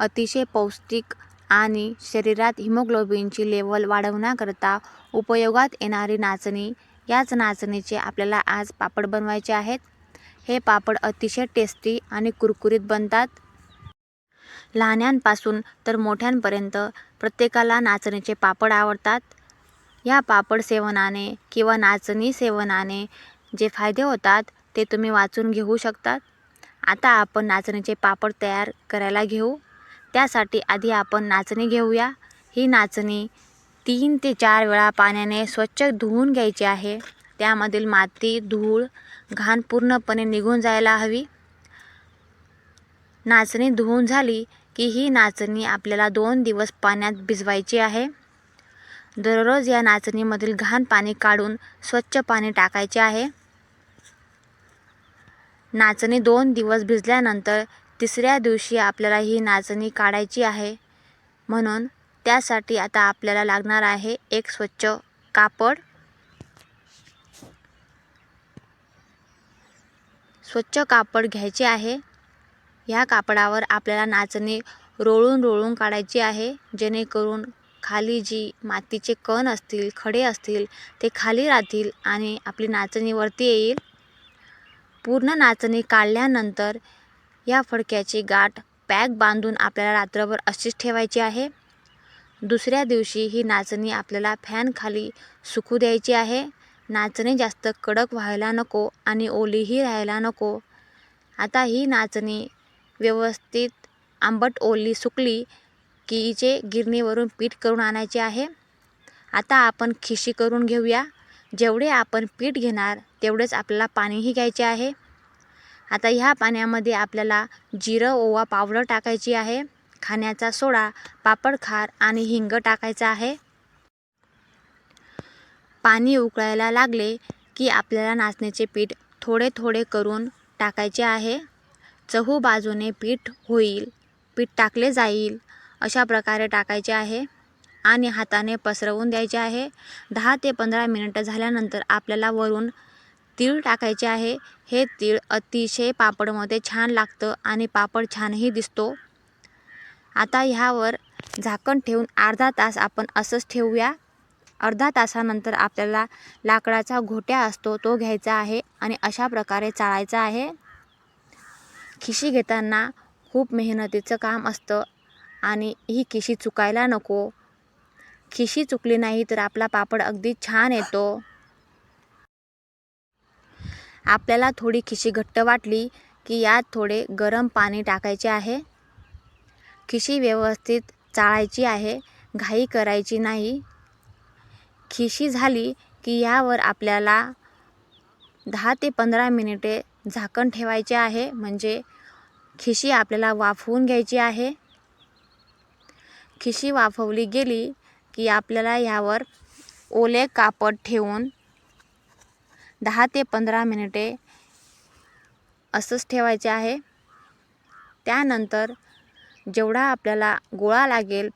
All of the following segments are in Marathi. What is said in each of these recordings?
अतिशय पौष्टिक आणि शरीरात हिमोग्लोबिनची लेवल वाढवण्याकरता उपयोगात येणारी नाचणी. याच नाचणीचे आपल्याला आज पापड बनवायचे आहेत. हे पापड अतिशय टेस्टी आणि कुरकुरीत बनतात. लहान्यांपासून तर मोठ्यांपर्यंत प्रत्येकाला नाचणीचे पापड आवडतात. या पापड सेवनाने किंवा नाचणी सेवनाने जे फायदे होतात ते तुम्ही वाचून घेऊ शकतात. आता आपण नाचणीचे पापड तयार करायला घेऊ. त्यासाठी आधी आपण नाचणी घेऊया. ही नाचणी तीन ते चार वेळा पाण्याने स्वच्छ धुवून घ्यायची आहे. त्यामधील माती धूळ घाण पूर्णपणे निघून जायला हवी. नाचणी धुवून झाली की ही नाचणी आपल्याला दोन दिवस पाण्यात भिजवायची आहे. दररोज या नाचणीमधील घाण पाणी काढून स्वच्छ पाणी टाकायचे आहे. नाचणी दोन दिवस भिजल्यानंतर तिसऱ्या दिवशी आपल्याला ही नाचणी काढायची आहे. म्हणून त्यासाठी आता आपल्याला लागणार आहे एक स्वच्छ कापड. स्वच्छ कापड घ्यायचे आहे. ह्या कापडावर आपल्याला नाचणी रोळून रोळून काढायची आहे. जेणेकरून खाली जी मातीचे कण असतील खडे असतील ते खाली राहतील आणि आपली नाचणी वरती येईल. पूर्ण नाचणी काढल्यानंतर या फडक्याची गाठ पॅक बांधून आपल्याला रात्रभर अशीच ठेवायची आहे. दुसऱ्या दिवशी ही नाचणी आपल्याला फॅनखाली सुकू द्यायची आहे. नाचणी जास्त कडक व्हायला नको आणि ओलीही राहायला नको. आता ही नाचणी व्यवस्थित आंबट ओली सुकली की हिचे गिरणीवरून पीठ करून आणायचे आहे. आता आपण खिशी करून घेऊया. जेवढे आपण पीठ घेणार तेवढेच आपल्याला पाणीही घ्यायचे आहे. आता ह्या पाण्यामध्ये आपल्याला जिरं ओवा पावडर टाकायची आहे खाण्याचा सोडा पापड खार आणि हिंग टाकायचा आहे. पाणी उकळायला लागले की आपल्याला नाचण्याचे पीठ थोडे थोडे करून टाकायचे आहे. चहू बाजूने पीठ होईल पीठ टाकले जाईल अशा प्रकारे टाकायचे आहे आणि हाताने पसरवून द्यायचे आहे. दहा ते पंधरा मिनटं झाल्यानंतर आपल्याला वरून तीळ टाकायचे आहे. हे तीळ अतिशय पापडमध्ये छान लागतं आणि पापड छानही दिसतो. आता ह्यावर झाकण ठेवून अर्धा तास आपण असंच ठेवूया. अर्धा तासानंतर आपल्याला लाकडाचा घोट्या असतो तो घ्यायचा आहे आणि अशा प्रकारे चाळायचा आहे. खिशी घेताना खूप मेहनतीचं काम असतं आणि ही खिशी चुकायला नको. खिशी चुकली नाही तर आपला पापड अगदी छान येतो. आपल्याला थोडी खिशी घट्ट वाटली की यात थोडे गरम पाणी टाकायचे आहे. खिशी व्यवस्थित चाळायची आहे घाई करायची नाही. खिशी झाली की यावर आपल्याला दहा ते पंधरा मिनिटे झाकण ठेवायचे आहे म्हणजे खिशी आपल्याला वाफवून घ्यायची आहे. खिशी वाफवली गेली की आपल्याला यावर ओले कापड ठेवून दहा ते पंधरा मिनिटे असंच ठेवायचे आहे. त्यानंतर जेवढा आपल्याला गोळा लागेल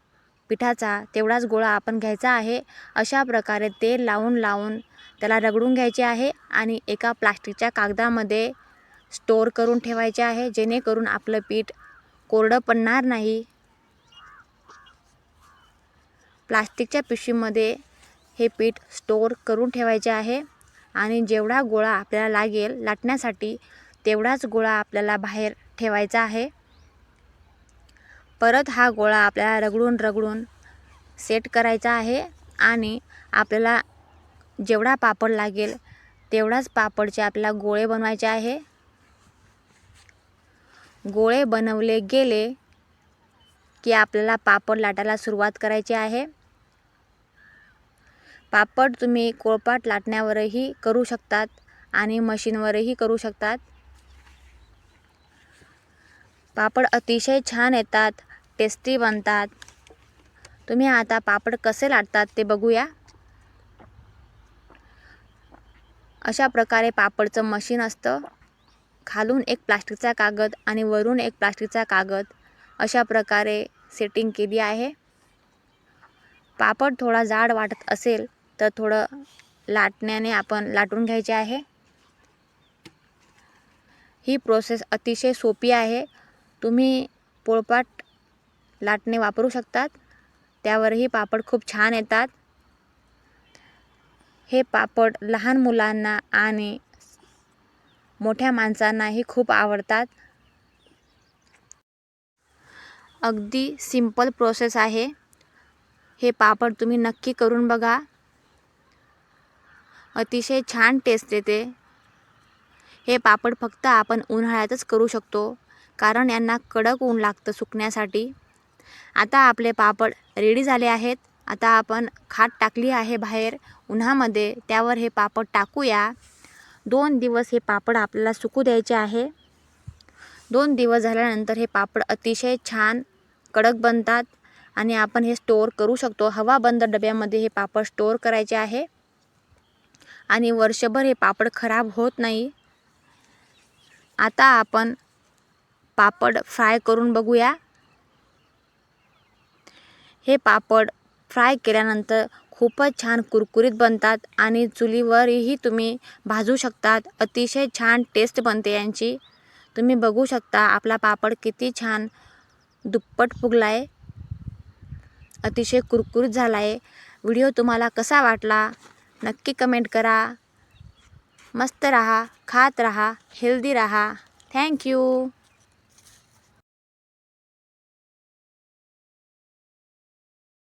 पिठाचा तेवढाच गोळा आपण घ्यायचा आहे. अशा प्रकारे तेल लावून लावून त्याला रगडून घ्यायचे आहे आणि एका प्लास्टिकच्या कागदामध्ये स्टोअर करून ठेवायचे आहे. जेणेकरून आपलं पीठ कोरडं पडणार नाही. प्लास्टिकच्या पिशवीमध्ये हे पीठ स्टोअर करून ठेवायचे आहे. आणि जेवढा गोळा आपल्याला लागेल लाटण्यासाठी तेवढाच गोळा आपल्याला बाहेर ठेवायचा आहे. परत हा गोळा आपल्याला रगडून रगडून सेट करायचा आहे आणि आपल्याला जेवढा पापड लागेल तेवढाच पापडचे आपल्याला गोळे बनवायचे आहे. गोळे बनवले गेले की आपल्याला पापड लाटायला सुरुवात करायची आहे. पापड तुम्ही कोळपाट लाटण्यावरही करू शकतात आणि मशीनवरही करू शकतात. पापड अतिशय छान येतात टेस्टी बनतात. तुम्ही आता पापड कसे लाटतात ते बघूया. अशा प्रकारे पापडचं मशीन असतं. खालून एक प्लास्टिकचा कागद आणि वरून एक प्लास्टिकचा कागद अशा प्रकारे सेटिंग केली आहे. पापड थोडा जाड वाटत असेल तर थोडं लाटण्याने आपण लाटून घ्यायचे आहे. ही प्रोसेस अतिशय सोपी आहे. तुम्ही पोळपाट लाटणे वापरू शकतात. त्यावरही पापड खूप छान येतात. हे पापड लहान मुलांना आणि मोठ्या माणसांनाही खूप आवडतात. अगदी सिंपल प्रोसेस आहे. हे पापड तुम्ही नक्की करून बघा. अतिशय छान टेस्ट येते हे पापड फक्त आपण उन्हाळ्यातच करू शकतो कारण यांना कडक ऊन लागतं सुकण्यासाठी. आता आपले पापड रेडी झाले आहेत. आता आपण खाट टाकली आहे बाहेर उन्हामध्ये त्यावर हे पापड टाकूया. दोन दिवस हे पापड आपल्याला सुकू द्यायचे आहे. दोन दिवस झाल्यानंतर हे पापड अतिशय छान कडक बनतात आणि आपण हे स्टोअर करू शकतो. हवा बंद डब्यामध्ये हे पापड स्टोअर करायचे आहे. आणि वर्षभर हे पापड खराब होत नाही. आता आपण पापड फ्राय करून बघूया. हे पापड फ्राय केल्यानंतर खूपच छान कुरकुरीत बनतात आणि चुलीवरही तुम्ही भाजू शकतात. अतिशय छान टेस्ट बनते यांची. तुम्ही बघू शकता आपला पापड किती छान दुप्पट फुगला आहे अतिशय कुरकुरीत झाला आहे व्हिडिओ तुम्हाला कसा वाटला? नक्की कमेंट करा. मस्त रहा खात रहा हेल्दी रहा. थँक्यू